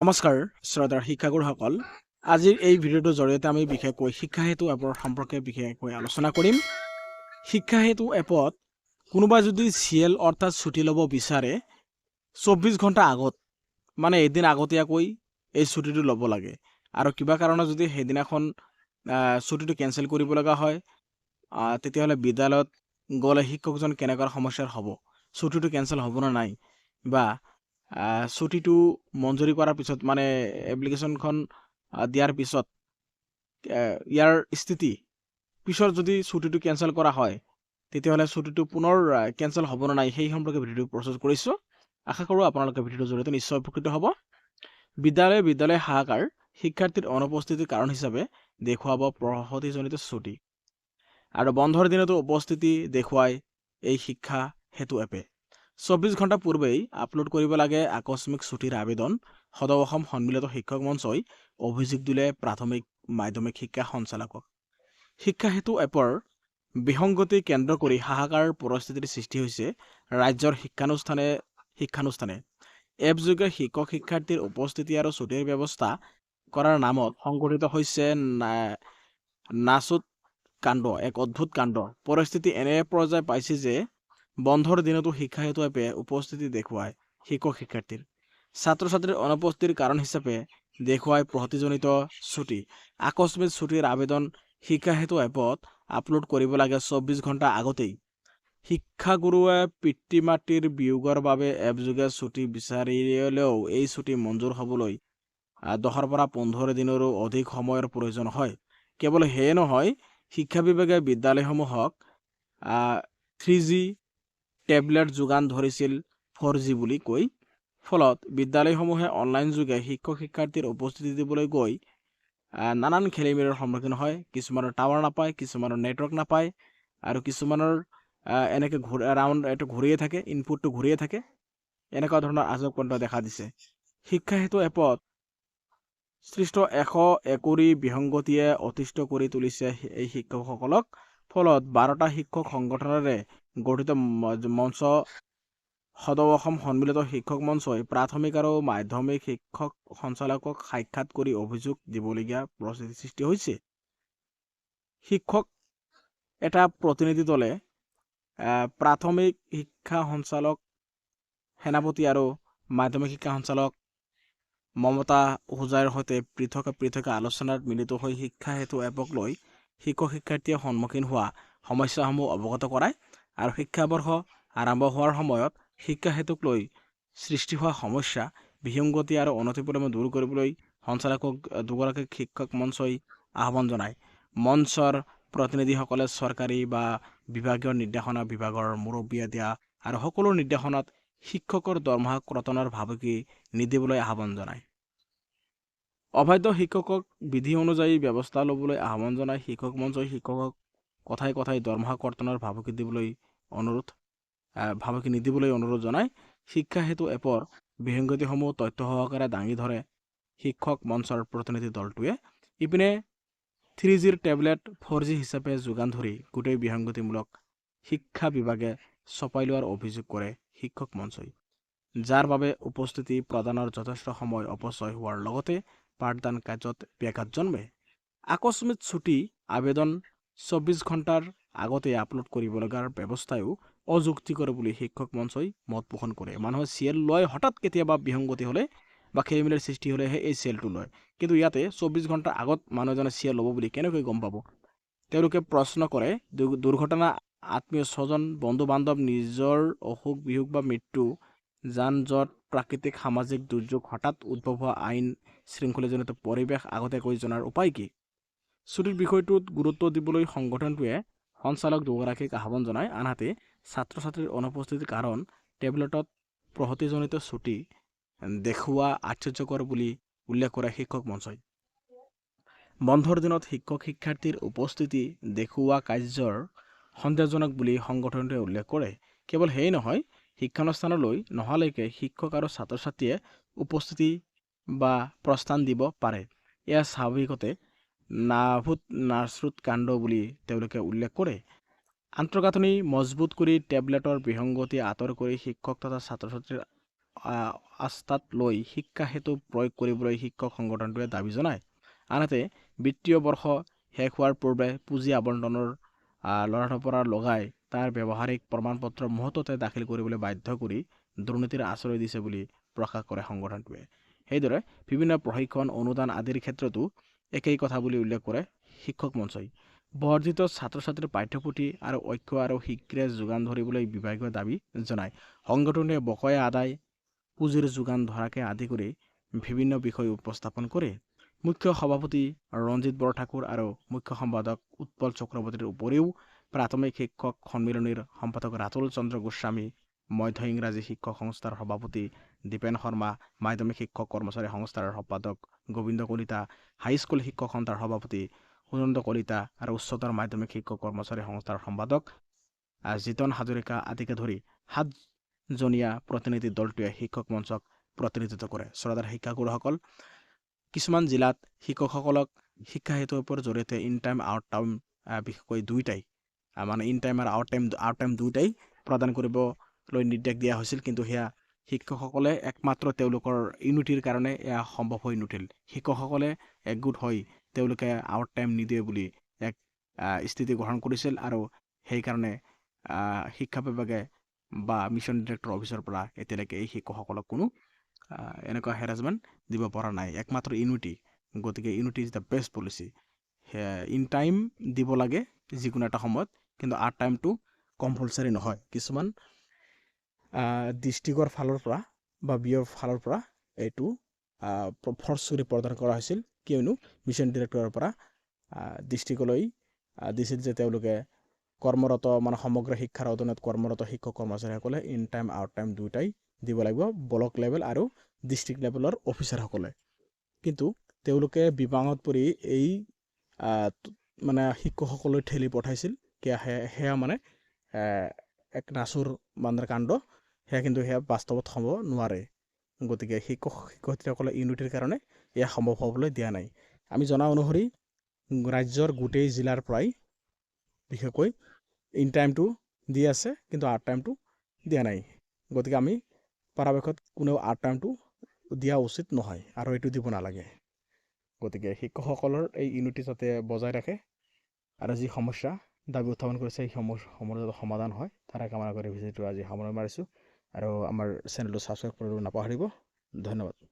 নমস্কাৰ শ্ৰদ্ধাৰ শিক্ষাগুৰুসকল। আজিৰ এই ভিডিঅ'টোৰ জৰিয়তে আমি বিশেষকৈ শিক্ষা সেতু এপৰ সম্পৰ্কে বিশেষকৈ আলোচনা কৰিম। শিক্ষা সেতু এপত কোনোবাই যদি চি এল অৰ্থাৎ ছুটি ল'ব বিচাৰে, চৌব্বিছ ঘণ্টা আগত মানে এদিন আগতীয়াকৈ এই ছুটিটো ল'ব লাগে। আৰু কিবা কাৰণত যদি সেইদিনাখন ছুটিটো কেঞ্চেল কৰিব লগা হয় তেতিয়াহ'লে বিদ্যালয়ত গ'লে শিক্ষকজন কেনেকুৱা সমস্যাৰ হ'ব, ছুটিটো কেঞ্চেল হ'ব নে নাই, বা ছুটিটো মঞ্জুৰি কৰাৰ পিছত মানে এপ্লিকেশ্যনখন দিয়াৰ পিছত ইয়াৰ স্থিতি পিছত যদি ছুটিটো কেঞ্চেল কৰা হয়, তেতিয়াহ'লে ছুটিটো পুনৰ কেঞ্চেল হ'ব নে নাই সেই সম্পৰ্কে ভিডিঅ'টো প্ৰস্তুত কৰিছোঁ। আশা কৰোঁ আপোনালোকে ভিডিঅ'টোৰ জৰিয়তে নিশ্চয় উপকৃত হ'ব। বিদ্যালয় বিদ্যালয় হাহাকাৰ, শিক্ষাৰ্থীৰ অনুপস্থিতিৰ কাৰণ হিচাপে দেখুৱাব প্ৰসূতিজনিত ছুটি। আৰু বন্ধৰ দিনতো উপস্থিতি দেখুৱাই এই শিক্ষা সেতু এপে। চৌব্বিছ ঘণ্টা পূৰ্বেই আপলোড কৰিব লাগে আকস্মিক ছুটিৰ আবেদন। সদৌ অসম সন্মিলিত শিক্ষক মঞ্চই অভিযোগ দিলে প্ৰাথমিক মাধ্যমিক শিক্ষা সঞ্চালকক। শিক্ষা সেতু এপৰ বিসংগতি কেন্দ্ৰ কৰি হাহাকাৰ পৰিস্থিতিৰ সৃষ্টি হৈছে ৰাজ্যৰ শিক্ষানুষ্ঠানে শিক্ষানুষ্ঠানে। এপযোগে শিক্ষক শিক্ষাৰ্থীৰ উপস্থিতি আৰু ছুটিৰ ব্যৱস্থা কৰাৰ নামত সংঘটিত হৈছে নাচুত কাণ্ড এক অদ্ভুত কাণ্ড। পৰিস্থিতি এনে পৰ্যায় পাইছে যে বন্ধৰ দিনতো শিক্ষা সেতু এপে উপস্থিতি দেখুৱায় শিক্ষক শিক্ষাৰ্থীৰ। ছাত্ৰ ছাত্ৰীৰ অনুপস্থিতিৰ কাৰণ হিচাপে দেখুৱাই প্ৰসূতিজনিত ছুটি। আকস্মিক ছুটিৰ আবেদন শিক্ষা সেতু এপত আপলোড কৰিব লাগে চৌব্বিছ ঘণ্টা আগতেই। শিক্ষাগুৰুৱে পিতৃ মাতৃৰ বিয়োগৰ বাবে এপযোগে ছুটি বিচাৰিলেও এই ছুটি মঞ্জুৰ হ'বলৈ দহৰ পৰা পোন্ধৰ দিনৰো অধিক সময়ৰ প্ৰয়োজন হয়। কেৱল সেয়ে নহয়, শিক্ষা বিভাগে বিদ্যালয়সমূহক থ্ৰী জি টেবলেট যোগান ধৰিছিল ফ'ৰ জি বুলি কৈ। ফলত বিদ্যালয়সমূহে অনলাইন যোগে শিক্ষক শিক্ষাৰ্থীৰ উপস্থিতি দিবলৈ গৈ নানান খেলি মেলিৰ সন্মুখীন হয়। কিছুমানৰ টাৱাৰ নাপায় কিছুমানৰ নেটৱৰ্ক নাপায় আৰু কিছুমানৰ এনেকে ঘূ ৰাউণ্ড এইটো ঘূৰিয়ে থাকে ইনপুটটো ঘূৰিয়ে থাকে। এনেকুৱা ধৰণৰ আজব কণ্ঠ দেখা দিছে। শিক্ষা সেতু এপত সৃষ্ট এশ একুৰি বিসংগতিয়ে অতিষ্ঠ কৰি তুলিছে এই শিক্ষকসকলক। ফলত বাৰটা শিক্ষক সংগঠনেৰে গঠিত মঞ্চ সদৌ অসম সন্মিলিত শিক্ষক মঞ্চই প্ৰাথমিক আৰু মাধ্যমিক শিক্ষক সঞ্চালকক সাক্ষাৎ কৰি অভিযোগ দিবলগীয়া পৰিস্থিতিৰ সৃষ্টি হৈছে। শিক্ষক এটা প্ৰতিনিধি দলে প্ৰাথমিক শিক্ষা সঞ্চালক, সেনাপতি আৰু মাধ্যমিক শিক্ষা সঞ্চালক মমতা ওজাইৰ সৈতে পৃথক পৃথক আলোচনাত মিলিত হৈ শিক্ষা সেতু এপক লৈ শিক্ষক শিক্ষাৰ্থীয়ে সন্মুখীন হোৱা সমস্যাসমূহ অৱগত কৰায় আৰু শিক্ষাবৰ্ষ আৰম্ভ হোৱাৰ সময়ত শিক্ষা সেতুক লৈ সৃষ্টি হোৱা সমস্যা বিসংগতি আৰু অনতিপলমে দূৰ কৰিবলৈ সঞ্চালকক দুগৰাকী শিক্ষক মঞ্চই আহ্বান জনায়। মঞ্চৰ প্ৰতিনিধিসকলে চৰকাৰী বা বিভাগীয় নিৰ্দেশনা বিভাগৰ মুৰব্বীয়ে দিয়া আৰু সকলো নিৰ্দেশনাত শিক্ষকৰ দৰমহা কৰ্তনৰ ভাবুকি নিদিবলৈ আহ্বান জনায়। অবাধ্য শিক্ষকক বিধি অনুযায়ী ব্যৱস্থা ল'বলৈ আহ্বান জনাই শিক্ষক মঞ্চই শিক্ষকক কথাই কথাই দৰমহা কৰ্তনৰ ভাবুকি দিবলৈ অনুৰোধ ভাবুকি নিদিবলৈ অনুৰোধ জনায় শিক্ষা সেতু এপৰ বিসংগতিসমূহ তথ্য সহকাৰে দাঙি ধৰে শিক্ষক মঞ্চৰ প্ৰতিনিধি দলটোৱে। ইপিনে থ্ৰী জিৰ টেবলেট ফ'ৰ জি হিচাপে যোগান ধৰি গোটেই বিসংগতিমূলক শিক্ষা বিভাগে চপাই লোৱাৰ অভিযোগ কৰে শিক্ষক মঞ্চই। যাৰ বাবে উপস্থিতি প্ৰদানৰ যথেষ্ট সময় অপচয় হোৱাৰ লগতে পাঠদান কাৰ্যত ব্যাঘাত জন্মে। আকস্মিক ছুটি আবেদন চৌব্বিছ ঘণ্টাৰ আগতে আপলোড কৰিব লগাৰ ব্যৱস্থাও অযুক্তিকৰ বুলি শিক্ষক মঞ্চই মত পোষণ কৰে। মানুহে চিয়েল লয় হঠাৎ কেতিয়াবা বিসংগতি হ'লে বা খেলি মেলিৰ সৃষ্টি হ'লেহে এই চিয়েলটো লয়। কিন্তু ইয়াতে চৌব্বিছ ঘণ্টাৰ আগত মানুহ এজনে চিয়েল ল'ব বুলি কেনেকৈ গম পাব? তেওঁলোকে প্ৰশ্ন কৰে দুৰ্ঘটনা আত্মীয় স্বজন বন্ধু বান্ধৱ নিজৰ অসুখ বিসুখ বা মৃত্যু যান জঁট প্ৰাকৃতিক সামাজিক দুৰ্যোগ হঠাৎ উদ্ভৱ হোৱা আইন শৃংখলাজনিত পৰিৱেশ আগতীয়াকৈ জনাৰ উপায় কি? ছুটিৰ বিষয়টোত গুৰুত্ব দিবলৈ সংগঠনটোৱে সঞ্চালক দুগৰাকীক আহ্বান জনায়। আনহাতে ছাত্ৰ ছাত্ৰীৰ অনুপস্থিতিৰ কাৰণ টেবলেটত প্ৰসূতিজনিত ছুটি দেখুওৱা আশ্চৰ্যকৰ বুলি উল্লেখ কৰে শিক্ষক মঞ্চই। বন্ধৰ দিনত শিক্ষক শিক্ষাৰ্থীৰ উপস্থিতি দেখুওৱা কাৰ্যৰ সন্দেহজনক বুলি সংগঠনটোৱে উল্লেখ কৰে। কেৱল সেয়ে নহয় শিক্ষানুষ্ঠানলৈ নহালৈকে শিক্ষক আৰু ছাত্ৰ ছাত্ৰীয়ে উপস্থিতি বা প্ৰস্থান দিব পাৰে। এয়া স্বাভাৱিকতে নাভূত নাচৰুত কাণ্ড বুলি তেওঁলোকে উল্লেখ কৰে। আন্তঃগাঁথনি মজবুত কৰি টেবলেটৰ বিসংগতি আঁতৰ কৰি শিক্ষক তথা ছাত্ৰ ছাত্ৰীৰ আস্থাত লৈ শিক্ষা হেতু প্ৰয়োগ কৰিবলৈ শিক্ষক সংগঠনটোৱে দাবী জনায়। আনহাতে বিত্তীয় বৰ্ষ শেষ হোৱাৰ পূৰ্বে পুঁজি আবণ্টনৰ পৰা লগাই তাৰ ব্যৱহাৰিক প্ৰমাণপত্ৰ মুহূৰ্ততে দাখিল কৰিবলৈ বাধ্য কৰি দুৰ্নীতিৰ আশ্ৰয় দিছে বুলি প্ৰকাশ কৰে সংগঠনটোৱে। সেইদৰে বিভিন্ন প্ৰশিক্ষণ অনুদান আদিৰ ক্ষেত্ৰতো একেই কথা বুলি উল্লেখ কৰে শিক্ষক মঞ্চই। বৰ্ধিত ছাত্ৰ ছাত্ৰীৰ পাঠ্যপুথি আৰু ঐক্য আৰু শীঘ্ৰে যোগান ধৰিবলৈ বিভাগীয় দাবী জনায়। সংগঠনে বকয়া আদায় পুঁজিৰ যোগান ধৰাকে আদি কৰি বিভিন্ন বিষয় উপস্থাপন কৰে মুখ্য সভাপতি ৰঞ্জিত বৰঠাকুৰ আৰু মুখ্য সম্পাদক উৎপল চক্ৰৱৰ্তীৰ উপৰিও প্ৰাথমিক শিক্ষক সন্মিলনীৰ সম্পাদক ৰাতুল চন্দ্ৰ গোস্বামী মধ্য ইংৰাজী শিক্ষক সংস্থাৰ সভাপতি দীপেন শৰ্মা, মাধ্যমিক শিক্ষক কৰ্মচাৰী সংস্থাৰ সম্পাদক গোবিন্দ কলিতা হাইস্কুল শিক্ষক সন্থাৰ সভাপতি সুনন্দ কলিতা আৰু উচ্চতৰ মাধ্যমিক শিক্ষক কৰ্মচাৰী সংস্থাৰ সম্পাদক জিতন হাজৰিকা আদিকে ধৰি সাতজনীয়া প্ৰতিনিধি দলটোৱে শিক্ষক মঞ্চক প্ৰতিনিধিত্ব কৰে। চৰদাৰ শিক্ষাগুৰুসকল, কিছুমান জিলাত শিক্ষকসকলক শিক্ষা হেতুৰ জৰিয়তে ইন টাইম আউট টাইম বিশেষকৈ দুয়োটাই মানে ইন টাইম আৰু আউট টাইম আউট টাইম দুয়োটাই প্ৰদান কৰিবলৈ নিৰ্দেশ দিয়া হৈছিল। কিন্তু সেয়া শিক্ষকসকলে একমাত্ৰ তেওঁলোকৰ ইউনিটিৰ কাৰণে এয়া সম্ভৱ হৈ নুঠিল। শিক্ষকসকলে একগোট হৈ তেওঁলোকে আউট টাইম নিদিয়ে বুলি এক স্থিতি গ্ৰহণ কৰিছিল আৰু সেইকাৰণে শিক্ষা বিভাগে বা মিছন ডিৰেক্টৰ অফিচৰ পৰা এতিয়ালৈকে এই শিক্ষকসকলক কোনো এনেকুৱা হেৰাছমেণ্ট দিব পৰা নাই। একমাত্ৰ ইউনিটি গতিকে unity is the best policy in time দিব লাগে যিকোনো এটা সময়ত কিন্তু আৰ্ট টাইমটো কম্পালচাৰী নহয়। কিছুমান ডিষ্ট্ৰিক্টৰ ফালৰ পৰা বা বিয়ৰ ফালৰ পৰা এইটো ফৰ্চৰি প্ৰদান কৰা হৈছিল। কিয়নো মিছন ডিৰেক্টৰৰ পৰা ডিষ্ট্ৰিক্টলৈ দিছিল যে তেওঁলোকে কৰ্মৰত মানে সমগ্ৰ শিক্ষাৰ অধীনত কৰ্মৰত শিক্ষক কৰ্মচাৰীসকলে ইন টাইম আউট টাইম দুয়োটাই দিব লাগিব ব্লক লেভেল আৰু ডিষ্ট্ৰিক্ট লেভেলৰ অফিচাৰসকলে কিন্তু তেওঁলোকে বিবাঙত পৰি এই মানে শিক্ষকসকলৈ ঠেলি পঠাইছিল। সেয়া মানে এক নাচুৰ মানে কাণ্ড সেয়া কিন্তু সেয়া বাস্তৱত হ'ব নোৱাৰে। গতিকে শিক্ষক শিক্ষয়িত্ৰীসকলে ইউনিটিৰ কাৰণে এয়া সম্ভৱ হ'বলৈ দিয়া নাই। আমি জনা অনুসৰি ৰাজ্যৰ গোটেই জিলাৰ পৰাই বিশেষকৈ ইন টাইমটো দি আছে কিন্তু আৰ্ট টাইমটো দিয়া নাই। গতিকে আমি পৰাপক্ষত কোনেও আৰ্ট টাইমটো দিয়া উচিত নহয় আৰু এইটো দিব নালাগে। গতিকে শিক্ষকসকলৰ এই ইউনিটি যাতে বজাই ৰাখে আৰু যি সমস্যা দাবী উত্থাপন কৰিছে সেই যাতে সমাধান হয়। তাৰে কামনা কৰি ভিডিঅ'টো আজি সামৰণি মাৰিছোঁ। আৰু আমাৰ চেনেলটো ছাবস্ক্ৰাইব কৰিব নাপাহৰিব। ধন্যবাদ।